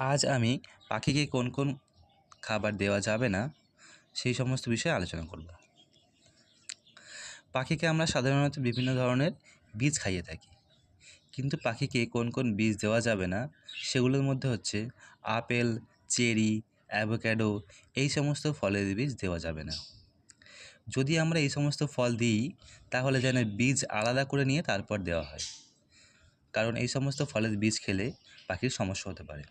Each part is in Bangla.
আজ আমি পাখিকে কোন কোন খাবার দেওয়া যাবে না, সেই সমস্ত বিষয়ে আলোচনা করব। পাখিকে আমরা সাধারণত বিভিন্ন ধরনের বীজ খাইয়ে থাকি, কিন্তু পাখিকে কোন কোন বীজ দেওয়া যাবে না, সেগুলোর মধ্যে হচ্ছে আপেল, চেরি, অ্যাভোক্যাডো এই সমস্ত ফলের বীজ দেওয়া যাবে না। যদি আমরা এই সমস্ত ফল দিই, তাহলে যেন বীজ আলাদা করে নিয়ে তারপর দেওয়া হয়, কারণ এই সমস্ত ফলের বীজ খেলে পাখির সমস্যা হতে পারে।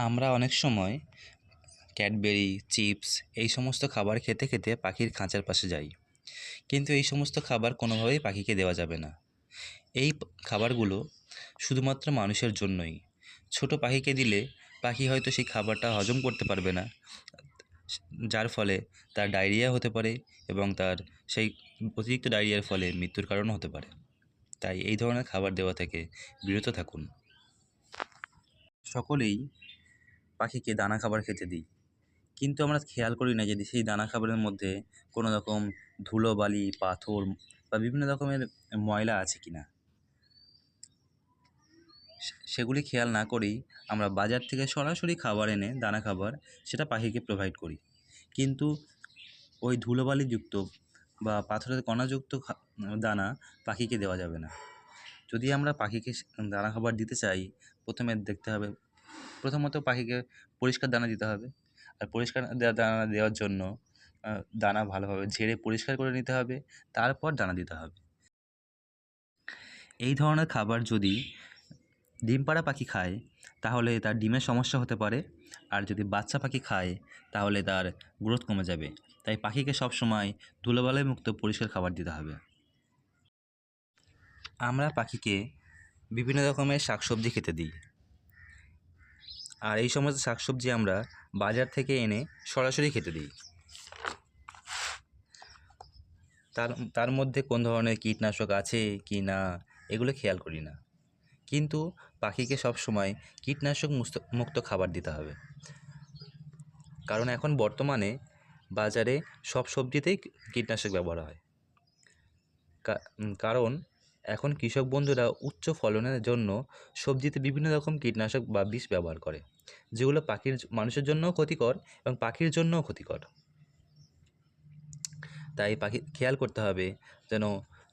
আমরা অনেক সময় ক্যাডবেরি, চিপস এই সমস্ত খাবার খেতে খেতে পাখির খাঁচার পাশে যাই। কিন্তু এই সমস্ত খাবার কোনোভাবেই পাখিকে দেওয়া যাবে না। এই খাবারগুলো শুধুমাত্র মানুষের জন্যই। ছোটো পাখিকে দিলে পাখি হয়তো সেই খাবারটা হজম করতে পারবে না। যার ফলে তার ডায়রিয়া হতে পারে এবং তার সেই অতিরিক্ত ডায়রিয়ার ফলে মৃত্যুর কারণও হতে পারে। তাই এই ধরনের খাবার দেওয়া থেকে বিরত থাকুন। সকলেই পাখিকে দানা খাবার খেতে দিই। কিন্তু আমরা খেয়াল করি না যদি সেই দানা খাবারের মধ্যে কোনো রকম ধুলোবালি পাথর বা বিভিন্ন রকমের ময়লা আছে কি না সেগুলি খেয়াল না করেই আমরা বাজার থেকে সরাসরি খাবার এনে দানা খাবার সেটা পাখিকে প্রোভাইড করি। কিন্তু ওই ধুলোবালিযুক্ত বা পাথরের কণাযুক্ত দানা পাখিকে দেওয়া যাবে না। যদি আমরা পাখিকে দানা খাবার দিতে চাই, প্রথমে দেখতে হবে প্রথমত পাখিকে পরিষ্কার দানা দিতে হবে। আর পরিষ্কার দানা দেওয়ার জন্য দানা ভালোভাবে ঝেড়ে পরিষ্কার করে নিতে হবে, তারপর দানা দিতে হবে। এই ধরনের খাবার যদি ডিম পাড়া পাখি খায়, তাহলে তার ডিমের সমস্যা হতে পারে। আর যদি বাচ্চা পাখি খায়, তাহলে তার গ্রোথ কমে যাবে। তাই পাখিকে সবসময় ধুলোবালি মুক্ত পরিষ্কার খাবার দিতে হবে। আমরা পাখিকে বিভিন্ন রকমের শাকসবজি খেতে দিই। আর এই সমস্ত শাকসবজি আমরা বাজার থেকে এনে সরাসরি খেতে দিই। তার তার মধ্যে কোন ধরনের কীটনাশক আছে কি না, এগুলো খেয়াল করি না। কিন্তু পাখিকে সব সময় কীটনাশক মুক্ত খাবার দিতে হবে। কারণ এখন বর্তমানে বাজারে সব সবজিতেই কীটনাশক ব্যবহার হয়। কারণ এখন কৃষক বন্ধুরা উচ্চ ফলনের জন্য সবজিতে বিভিন্ন রকম কীটনাশক বা বিষ ব্যবহার করে, যেগুলো পাখির মানুষের জন্যও ক্ষতিকর এবং পাখির জন্যও ক্ষতিকর। তাই পাখি, খেয়াল করতে হবে যেন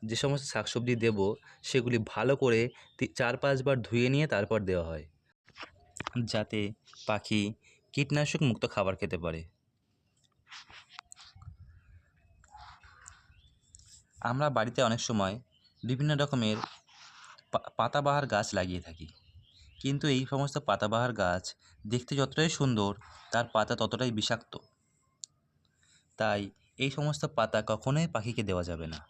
যে সমস্ত শাকসবজি দেবো সেগুলি ভালো করে চার পাঁচবার ধুয়ে নিয়ে তারপর দেওয়া হয়, যাতে পাখি কীটনাশক মুক্ত খাবার খেতে পারে। আমরা বাড়িতে অনেক সময় বিভিন্ন রকমের পাতাবাহার গাছ লাগিয়ে থাকি। কিন্তু এই সমস্ত পাতাবাহার গাছ দেখতে যতটাই সুন্দর, তার পাতা ততটাই বিষাক্ত। তাই এই সমস্ত পাতা কখনোই পাখিকে দেওয়া যাবে না।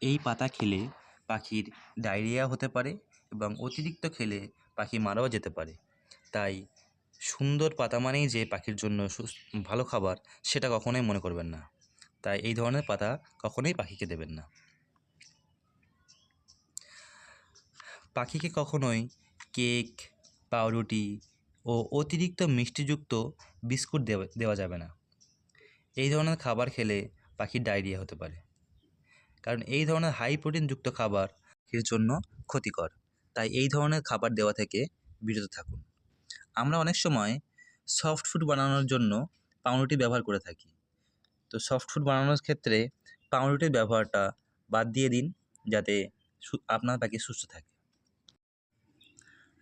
এই পাতা খেলে পাখির ডায়রিয়া হতে পারে এবং অতিরিক্ত খেলে পাখি মারাও যেতে পারে। তাই সুন্দর পাতা মানেই যে পাখির জন্য ভালো খাবার, সেটা কখনোই মনে করবেন না। তাই এই ধরনের পাতা কখনোই পাখিকে দেবেন না। পাখিকে কখনোই কেক, পাউরুটি ও অতিরিক্ত মিষ্টিযুক্ত বিস্কুট দেওয়া দেওয়া যাবে না। এই ধরনের খাবার খেলে পাখির ডায়রিয়া হতে পারে। কারণ এই ধরনের হাই প্রোটিনযুক্ত খাবার এর জন্য ক্ষতিকর। তাই এই ধরনের খাবার দেওয়া থেকে বিরত থাকুন। আমরা অনেক সময় সফট ফুড বানানোর জন্য পাউরুটি ব্যবহার করে থাকি। তো সফট ফুড বানানোর ক্ষেত্রে পাউরুটির ব্যবহারটা বাদ দিয়ে দিন যাতে আপনার পাখি সুস্থ থাকে।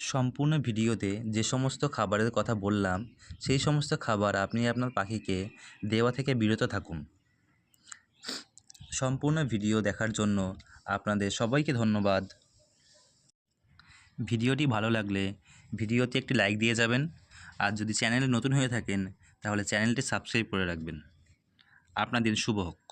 সম্পূর্ণ ভিডিওতে যে সমস্ত খাবারের কথা বললাম, সেই সমস্ত খাবার আপনি আপনার পাখিকে দেওয়া থেকে বিরত থাকুন। সম্পূর্ণ ভিডিও দেখার জন্য আপনাদের সবাইকে ধন্যবাদ। ভিডিওটি ভালো লাগলে ভিডিওতে একটি লাইক দিয়ে যাবেন, আর যদি চ্যানেলে নতুন হয়ে থাকেন, তাহলে চ্যানেলটি সাবস্ক্রাইব করে রাখবেন। আপনার দিন শুভ হোক।